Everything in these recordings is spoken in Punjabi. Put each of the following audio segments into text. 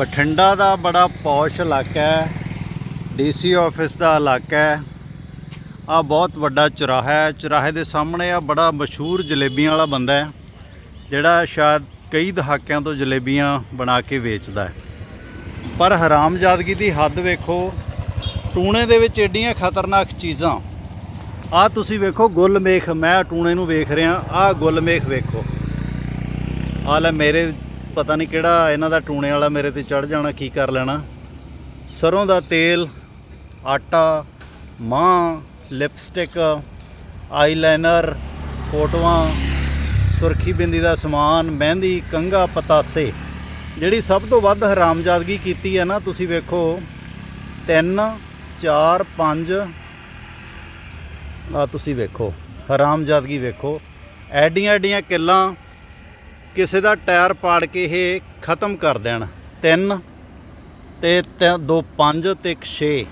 ਬਠਿੰਡਾ ਦਾ ਬੜਾ ਪੌਸ਼ ਇਲਾਕਾ ਹੈ, ਡੀਸੀ ਆਫਿਸ ਦਾ ਇਲਾਕਾ ਹੈ। ਆ ਬਹੁਤ ਵੱਡਾ ਚੁਰਾਹਾ ਹੈ। ਚੁਰਾਹੇ ਦੇ ਸਾਹਮਣੇ ਆ ਬੜਾ ਮਸ਼ਹੂਰ ਜਲੇਬੀਆਂ ਵਾਲਾ ਬੰਦਾ ਹੈ, ਜਿਹੜਾ ਸ਼ਾਇਦ ਕਈ ਦਹਾਕਿਆਂ ਤੋਂ ਜਲੇਬੀਆਂ ਬਣਾ ਕੇ ਵੇਚਦਾ ਹੈ। ਪਰ ਹਰਾਮਜ਼ਾਦਗੀ ਦੀ ਹੱਦ ਵੇਖੋ, ਟੂਣੇ ਦੇ ਵਿੱਚ ਏਡੀਆਂ ਖਤਰਨਾਕ ਚੀਜ਼ਾਂ। ਆ ਤੁਸੀਂ ਵੇਖੋ ਗੁੱਲਮੇਖ, ਮੈਂ ਟੂਣੇ ਨੂੰ ਵੇਖ ਰਿਹਾ ਆ ਗੁੱਲਮੇਖ ਵੇਖੋ। ਆ ਲੈ ਮੇਰੇ ਪਤਾ ਨਹੀਂ ਕਿਹੜਾ ਇਹਨਾਂ ਦਾ ਟੂਣੇ ਵਾਲਾ ਮੇਰੇ ਤੇ ਚੜ ਜਾਣਾ, ਕੀ ਕਰ ਲੈਣਾ। ਸਰੋਂ ਦਾ ਤੇਲ, ਆਟਾ, ਮਾਂ, ਲਿਪਸਟਿਕ, ਆਈਲਾਈਨਰ, ਫੋਟੋਆਂ, ਸੁਰਖੀ ਬਿੰਦੀ ਦਾ ਸਮਾਨ, ਮਹਿੰਦੀ, ਕੰਘਾ, ਪਤਾਸੇ। ਜਿਹੜੀ ਸਭ ਤੋਂ ਵੱਧ ਹਰਾਮਜ਼ਾਦਗੀ ਕੀਤੀ ਹੈ ਨਾ, ਤੁਸੀਂ ਵੇਖੋ। 3 4 5 ਆ ਤੁਸੀਂ ਵੇਖੋ, ਹਰਾਮਜ਼ਾਦਗੀ ਵੇਖੋ। ਐਡੀਆਂ ਐਡੀਆਂ ਕਿੱਲਾਂ ਕਿਸੇ ਦਾ ਟਾਇਰ ਪਾੜ ਕੇ ਇਹ ਖਤਮ ਕਰ ਦੇਣ। ਤਿੰਨ ਤੇ ਤ- ਦੋ ਪੰਜ ਤੇ ਇੱਕ 6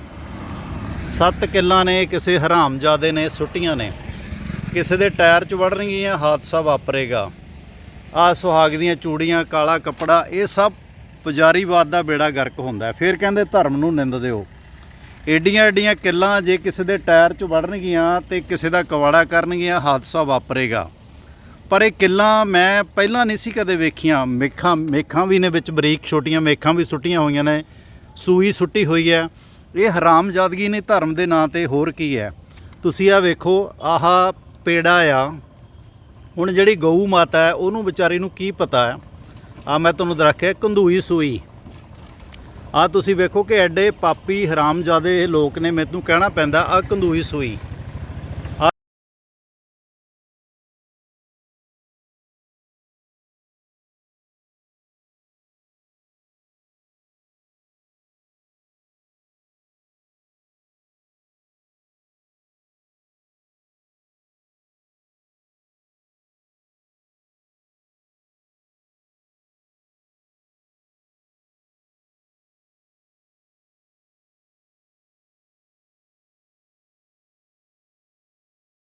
ਸੱਤ ਕਿੱਲਾਂ ਨੇ ਕਿਸੇ ਹਰਾਮਜ਼ਾਦੇ ਨੇ ਸੁੱਟੀਆਂ ਨੇ। ਕਿਸੇ ਦੇ ਟਾਇਰ 'ਚ ਵੜਨਗੀਆਂ ਹਾਦਸਾ ਵਾਪਰੇਗਾ। ਆ ਸੁਹਾਗ ਦੀਆਂ ਚੂੜੀਆਂ, ਕਾਲਾ ਕੱਪੜਾ, ਇਹ ਸਭ ਪੁਜਾਰੀਵਾਦ ਦਾ ਬੇੜਾ ਗਰਕ ਹੁੰਦਾ ਫਿਰ ਕਹਿੰਦੇ ਧਰਮ ਨੂੰ ਨਿੰਦਦੇ ਹੋ ਏਡੀਆਂ ਏਡੀਆਂ ਕਿੱਲਾਂ ਜੇ ਕਿਸੇ ਦੇ ਟਾਇਰ 'ਚ ਵੜਨਗੀਆਂ ਤੇ ਕਿਸੇ ਦਾ ਕਵਾੜਾ ਕਰਨਗੀਆਂ, ਹਾਦਸਾ ਵਾਪਰੇਗਾ। ਪਰ ਇਹ ਕਿੱਲਾਂ ਮੈਂ ਪਹਿਲਾਂ ਨਹੀਂ ਸੀ ਕਦੇ ਵੇਖੀਆਂ। ਮੇਖਾਂ ਮੇਖਾਂ ਵੀ ਨੇ ਵਿੱਚ ਬਰੀਕ ਛੋਟੀਆਂ, ਮੇਖਾਂ ਵੀ ਸੁੱਟੀਆਂ ਹੋਈਆਂ ਨੇ। ਸੂਈ ਸੁੱਟੀ ਹੋਈ ਹੈ। ਇਹ ਹਰਾਮਜ਼ਾਦਗੀ ਨੇ ਧਰਮ ਦੇ ਨਾਂ ਤੇ ਹੋਰ ਕੀ ਹੈ? ਤੁਸੀਂ ਆ ਵੇਖੋ, ਆਹ ਪੇੜਾ ਆ। ਹੁਣ ਜਿਹੜੀ ਗਊ ਮਾਤਾ ਹੈ, ਉਹਨੂੰ ਵਿਚਾਰੀ ਨੂੰ ਕੀ ਪਤਾ ਹੈ? ਆ ਮੈਂ ਤੁਹਾਨੂੰ ਰੱਖਿਆ ਕੰਧੂਈ ਸੂਈ। ਆ ਤੁਸੀਂ ਵੇਖੋ ਕਿ ਐਡੇ ਪਾਪੀ ਹਰਾਮਜ਼ਾਦੇ ਲੋਕ ਨੇ, ਮੈਨੂੰ ਕਹਿਣਾ ਪੈਂਦਾ ਆ ਕੰਦੂਈ ਸੂਈ।